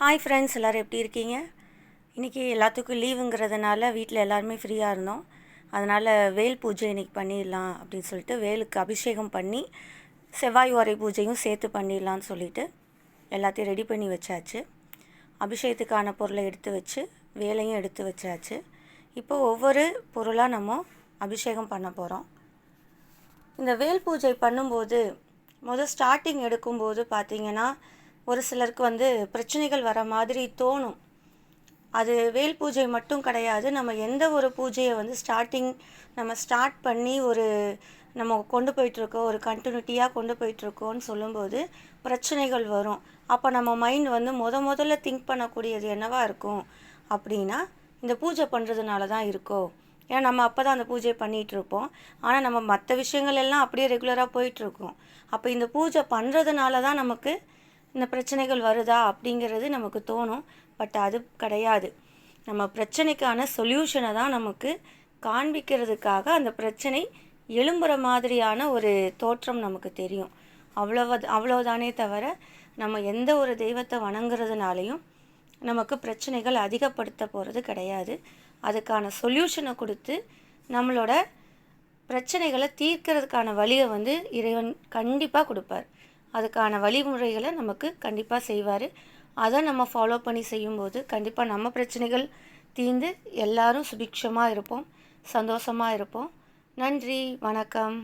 Hi friends எல்லோரும் எப்படி இருக்கீங்க? இன்றைக்கி எல்லாத்துக்கும் லீவுங்கிறதுனால வீட்டில் எல்லாருமே ஃப்ரீயாக இருந்தோம். அதனால் வேல் பூஜை இன்றைக்கி பண்ணிடலாம் அப்படின்னு சொல்லிட்டு வேலுக்கு அபிஷேகம் பண்ணி செவ்வாய் உரை பூஜையும் சேர்த்து பண்ணிடலான்னு சொல்லிட்டு எல்லாத்தையும் ரெடி பண்ணி வச்சாச்சு. அபிஷேகத்துக்கான பொருளை எடுத்து வச்சு வேலையும் எடுத்து வச்சாச்சு. இப்போ ஒவ்வொரு பொருளாக நம்ம அபிஷேகம் பண்ண போகிறோம் இந்த வேல் பூஜை பண்ணும்போது முதல் ஸ்டார்டிங் எடுக்கும்போது பார்த்திங்கன்னா ஒரு சிலருக்கு வந்து பிரச்சனைகள் வர மாதிரி தோணும். அது வேல் பூஜை மட்டும் கிடையாது. நம்ம எந்த ஒரு பூஜையை வந்து ஸ்டார்டிங் நம்ம ஸ்டார்ட் பண்ணி ஒரு நம்ம கொண்டு போயிட்டுருக்கோம் ஒரு கண்டினியூட்டியாக கொண்டு போயிட்டுருக்கோன்னு சொல்லும்போது பிரச்சனைகள் வரும். அப்போ நம்ம மைண்ட் வந்து முத முதல்ல திங்க் பண்ணக்கூடியது என்னவாக இருக்கும் அப்படின்னா இந்த பூஜை பண்ணுறதுனால தான் இருக்கோ. ஏன்னா நம்ம அப்போ தான் அந்த பூஜை பண்ணிகிட்டு இருப்போம் ஆனால் நம்ம மற்ற விஷயங்கள் எல்லாம் அப்படியே ரெகுலராக போயிட்டுருக்கோம். அப்போ இந்த பூஜை பண்ணுறதுனால தான் நமக்கு இந்த பிரச்சனைகள் வருதா அப்படிங்கிறது நமக்கு தோணும். பட் அது கிடையாது. நம்ம பிரச்சனைக்கான சொல்யூஷனை தான் நமக்கு காண்பிக்கிறதுக்காக அந்த பிரச்சனை எழும்புற மாதிரியான ஒரு தோற்றம் நமக்கு தெரியும். அவ்வளவு அவ்வளோதானே தவிர நம்ம எந்த ஒரு தெய்வத்தை வணங்குறதுனாலையும் நமக்கு பிரச்சனைகள் அதிகப்படுத்த போகிறது கிடையாது. அதுக்கான சொல்யூஷனை கொடுத்து நம்மளோட பிரச்சனைகளை தீர்க்கிறதுக்கான வழியை வந்து இறைவன் கண்டிப்பாக கொடுப்பார். அதுக்கான வழிமுறைகளை நமக்கு கண்டிப்பாக செய்வார். அதை நம்ம ஃபாலோ பண்ணி செய்யும்போது கண்டிப்பாக நம்ம பிரச்சனைகள் தீர்ந்து எல்லாரும் சுபிக்ஷமாக இருப்போம் சந்தோஷமாக இருப்போம். நன்றி வணக்கம்.